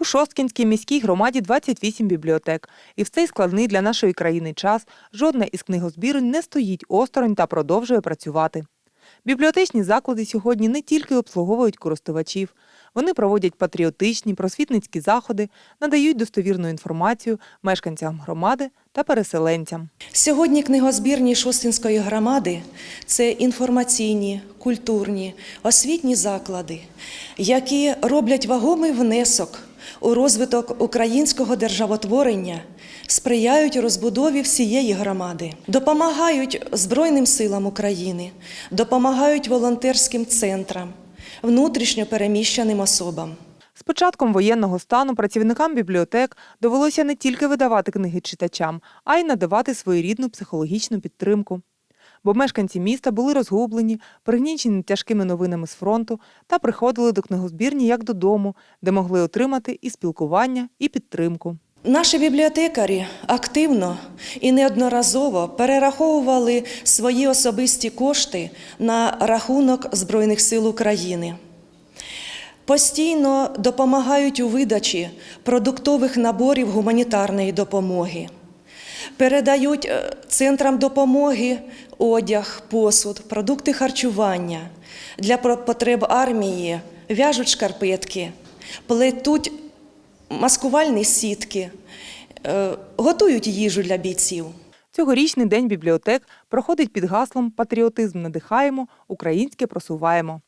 У Шосткінській міській громаді 28 бібліотек. І в цей складний для нашої країни час жодна із книгозбірень не стоїть осторонь та продовжує працювати. Бібліотечні заклади сьогодні не тільки обслуговують користувачів, вони проводять патріотичні, просвітницькі заходи, надають достовірну інформацію мешканцям громади та переселенцям. Сьогодні книгозбірні Шостинської громади це інформаційні, культурні, освітні заклади, які роблять вагомий внесок у розвиток українського державотворення, сприяють розбудові всієї громади, допомагають Збройним силам України, допомагають волонтерським центрам, внутрішньо переміщеним особам. З початком воєнного стану працівникам бібліотек довелося не тільки видавати книги читачам, а й надавати своєрідну психологічну підтримку. Бо мешканці міста були розгублені, пригнічені тяжкими новинами з фронту та приходили до книгозбірні як додому, де могли отримати і спілкування, і підтримку. Наші бібліотекарі активно і неодноразово перераховували свої особисті кошти на рахунок Збройних сил України. Постійно допомагають у видачі продуктових наборів гуманітарної допомоги. Передають е, центрам допомоги одяг, посуд, продукти харчування. Для потреб армії в'яжуть шкарпетки, плетуть маскувальні сітки, е, готують їжу для бійців. Цьогорічний день бібліотек проходить під гаслом Патріотизм надихаємо, українське просуваємо.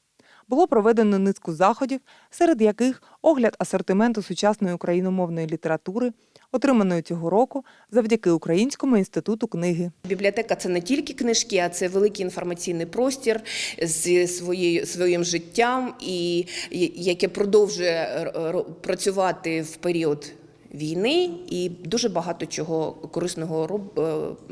Було проведено низку заходів, серед яких огляд асортименту сучасної україномовної літератури, отриманої цього року завдяки Українському інституту книги. Бібліотека це не тільки книжки, а це великий інформаційний простір зі своєю своїм життям, і яке продовжує працювати в період війни, і дуже багато чого корисного е,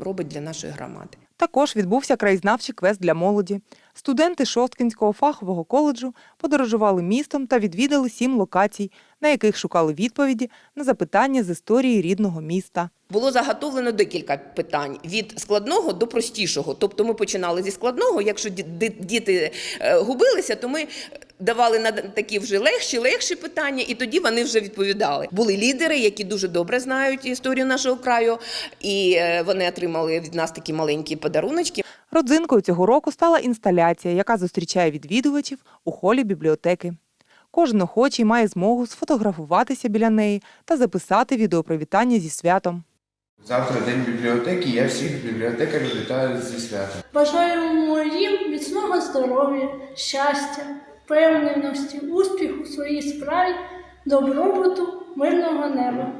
робить для нашої громади. Також відбувся краєзнавчий квест для молоді. Студенти Шосткінського фахового коледжу подорожували містом та відвідали сім локацій, на яких шукали відповіді на запитання з історії рідного міста. Було заготовлено декілька питань від складного до простішого. Тобто ми починали зі складного. Якщо ді- ді- діти е, губилися, то ми давали на такі вже легші, легші питання, і тоді вони вже відповідали. Були лідери, які дуже добре знають історію нашого краю, і е, вони отримали від нас такі маленькі подаруночки. Родзинкою цього року стала інсталяція, яка зустрічає відвідувачів у холі бібліотеки. Кожен охочий має змогу сфотографуватися біля неї та записати відеопривітання зі святом. Завтра день бібліотеки. Я всіх бібліотекарів вітаю зі святом. Бажаємо їм міцного здоров'я, щастя, впевненості, успіху в своїй справі, добробуту, мирного неба.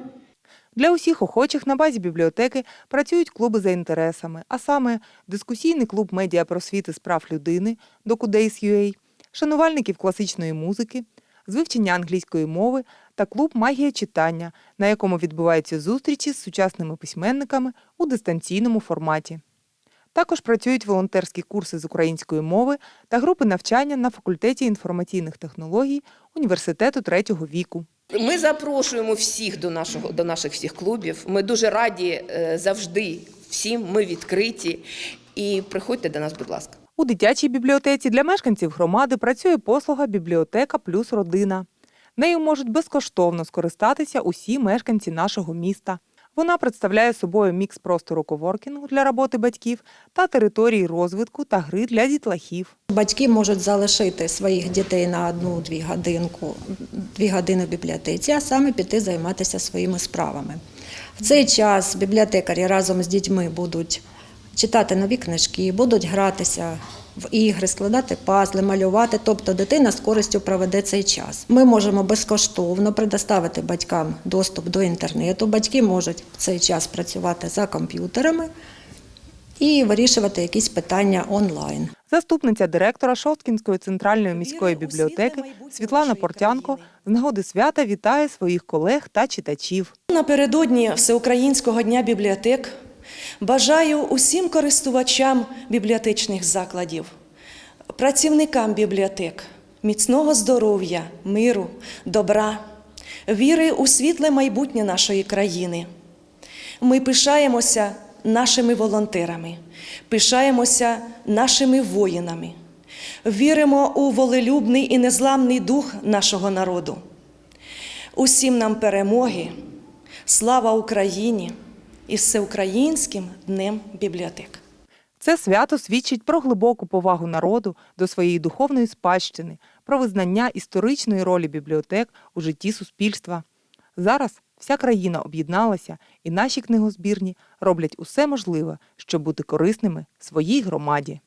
Для усіх охочих на базі бібліотеки працюють клуби за інтересами, а саме дискусійний клуб медіапросвіти з прав людини DocuDays.ua, шанувальників класичної музики, з вивчення англійської мови та клуб Магія читання, на якому відбуваються зустрічі з сучасними письменниками у дистанційному форматі. Також працюють волонтерські курси з української мови та групи навчання на факультеті інформаційних технологій університету третього віку. Ми запрошуємо всіх до нашого до наших всіх клубів. Ми дуже раді е, завжди всім. Ми відкриті. І приходьте до нас, будь ласка. У дитячій бібліотеці для мешканців громади працює послуга бібліотека плюс родина. Нею можуть безкоштовно скористатися усі мешканці нашого міста. Вона представляє собою мікс простору коворкінгу для роботи батьків та території розвитку та гри для дітлахів. Батьки можуть залишити своїх дітей на одну-дві годинку, дві години в бібліотеці, а саме піти займатися своїми справами. В цей час бібліотекарі разом з дітьми будуть читати нові книжки, будуть гратися в ігри, складати пазли, малювати. Тобто дитина з користю проведе цей час. Ми можемо безкоштовно предоставити батькам доступ до інтернету. Батьки можуть в цей час працювати за комп'ютерами і вирішувати якісь питання онлайн. Заступниця директора Шосткінської центральної міської бібліотеки Світлана Портянко з нагоди свята вітає своїх колег та читачів. Напередодні Всеукраїнського дня бібліотек бажаю усім користувачам бібліотечних закладів, працівникам бібліотек міцного здоров'я, миру, добра, віри у світле майбутнє нашої країни. Ми пишаємося нашими волонтерами, пишаємося нашими воїнами, віримо у волелюбний і незламний дух нашого народу. Усім нам перемоги, слава Україні і всеукраїнським днем бібліотек. Це свято свідчить про глибоку повагу народу до своєї духовної спадщини, про визнання історичної ролі бібліотек у житті суспільства. Зараз вся країна об'єдналася, і наші книгозбірні роблять усе можливе, щоб бути корисними своїй громаді.